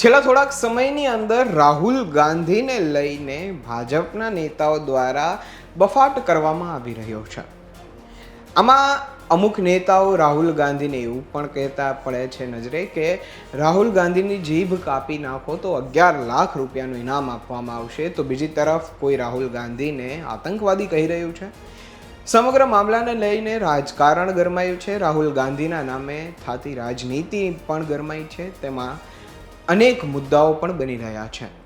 છેલ્લા થોડાક સમયની અંદર રાહુલ ગાંધીને લઈને ભાજપના નેતાઓ દ્વારા બફાટ કરવામાં આવી રહ્યો છે. આમાં અમુક નેતાઓ રાહુલ ગાંધીને એવું પણ કહેતા પડે છે નજરે કે રાહુલ ગાંધીની જીભ કાપી નાખો તો અગિયાર લાખ રૂપિયાનું ઇનામ આપવામાં આવશે, તો બીજી તરફ કોઈ રાહુલ ગાંધીને આતંકવાદી કહી રહ્યું છે? સમગ્ર મામલાને લઈને રાજકારણ ગરમાયું છે. રાહુલ ગાંધીના નામે થતી રાજનીતિ પણ ગરમાઈ છે. તેમાં અનેક મુદ્દાઓ પણ બની રહ્યા છે.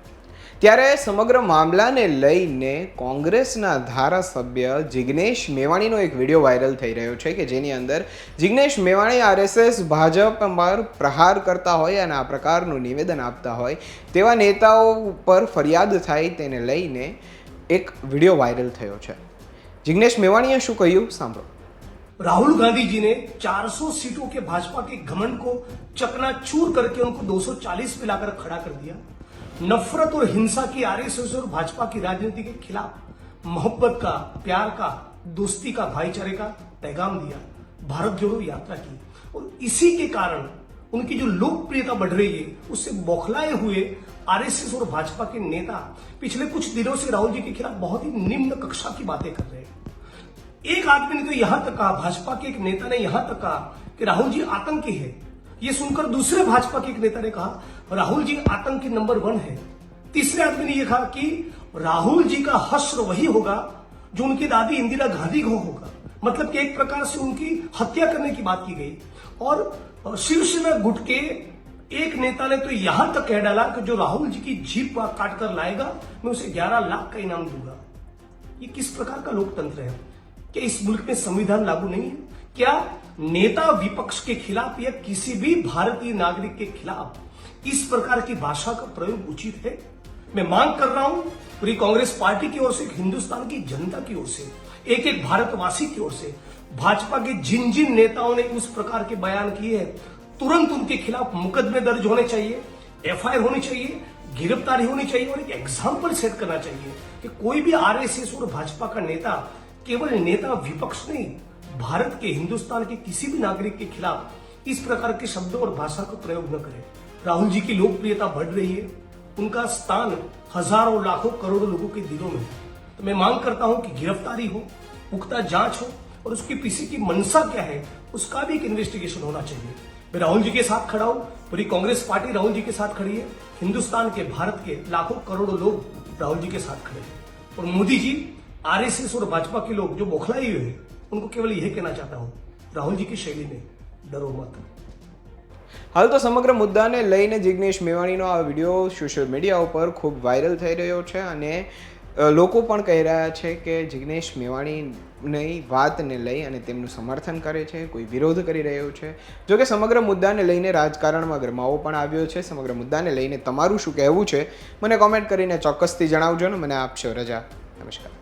ત્યારે સમગ્ર મામલાને લઈને કોંગ્રેસના ધારાસભ્ય જિગ્નેશ મેવાણીનો એક વીડિયો વાયરલ થઈ રહ્યો છે કે જેની અંદર જિગ્નેશ મેવાણી આરએસએસ ભાજપ પર પ્રહાર કરતા હોય અને આ પ્રકારનું નિવેદન આપતા હોય તેવા નેતાઓ પર ફરિયાદ થાય તેને લઈને એક વીડિયો વાયરલ થયો છે. જિગ્નેશ મેવાણીએ શું કહ્યું? સાંભળો. राहुल गांधी जी ने 400 सीटों के भाजपा के घमंड को चकनाचूर करके उनको 240 पे लाकर खड़ा कर दिया। नफरत और हिंसा की आरएसएस और भाजपा की राजनीति के खिलाफ मोहब्बत का, प्यार का, दोस्ती का भाईचारे का पैगाम दिया, भारत जोड़ो यात्रा की। और इसी के कारण उनकी जो लोकप्रियता बढ़ रही है, उससे बौखलाए हुए आरएसएस और भाजपा के नेता पिछले कुछ दिनों से राहुल जी के खिलाफ बहुत ही निम्न कक्षा की बातें कर रहे हैं। एक आदमी ने तो यहाँ तक कहा, भाजपा के एक नेता ने यहाँ तक कहा कि राहुल जी आतंकी है। ये सुनकर दूसरे भाजपा के एक नेता ने कहा, राहुल जी आतंकी नंबर वन है। तीसरे आदमी ने यह कहा कि राहुल जी का हश्र वही होगा जो उनकी दादी इंदिरा गांधी को होगा। मतलब कि एक प्रकार से उनकी हत्या करने की बात की गई। और शिवसेना गुट के एक नेता ने तो यहाँ तक कह डाला कि जो राहुल जी की जीप काट कर लाएगा, मैं उसे 11 लाख का इनाम दूँगा। ये किस प्रकार का लोकतंत्र है? क्या इस मुल्क में संविधान लागू नहीं है? क्या नेता विपक्ष के खिलाफ या किसी भी भारतीय नागरिक के खिलाफ इस प्रकार की भाषा का प्रयोग उचित है? मैं मांग कर रहा हूँ, पूरी कांग्रेस पार्टी की ओर से, हिंदुस्तान की जनता की ओर से एक एक भारतवासी की ओर से, भाजपा के जिन जिन नेताओं ने उस प्रकार के बयान किए हैं, तुरंत उनके खिलाफ मुकदमे दर्ज होने चाहिए, एफआईआर होनी चाहिए, गिरफ्तारी होनी चाहिए और एक एग्ज़ाम्पल सेट करना चाहिए कि कोई भी आरएसएस और भाजपा का नेता केवल नेता विपक्ष नहीं, भारत के हिंदुस्तान के किसी भी नागरिक के खिलाफ इस प्रकार के शब्दों और भाषा का प्रयोग न करे। राहुल जी की लोकप्रियता बढ़ रही है। उनका स्थान हज़ारों लाखों करोड़ों लोगों के दिलों में है। तो मैं मांग करता हूँ कि गिरफ्तारी हो, पुख्ता जाँच हो और उसके पीछे की मनसा क्या है, उसका भी एक इन्वेस्टिगेशन होना चाहिए। मैं राहुल जी के साथ खड़ा हूँ, पूरी कांग्रेस पार्टी राहुल जी के साथ खड़ी है। हिंदुस्तान के, भारत के लाखों करोड़ों लोग राहुल जी के साथ खड़े हैं। और मोदी जी आरएसएस और भाजपा के लोग जो बौखलाए हुए हैं उनको केवल यह कहना चाहता हूं राहुल जी की शैली में डरो मत હાલ તો સમગ્ર મુદ્દાને લઈને જિગ્નેશ મેવાણીનો આ વિડીયો સોશિયલ મીડિયા ઉપર ખૂબ વાયરલ થઈ રહ્યો છે અને અ, લોકો પણ કહી રહ્યા છે કે જિગ્નેશ મેવાણીની વાતને લઈ અને તેમનું સમર્થન કરે છે કોઈ વિરોધ કરી રહ્યો છે જો કે સમગ્ર મુદ્દાને લઈને રાજકારણમાં ગરમાવો પણ આવ્યો છે સમગ્ર મુદ્દાને લઈને તમારું શું કહેવું છે મને કોમેન્ટ કરીને ચોક્કસથી જણાવજો ને મને આપશો રજા નમસ્કાર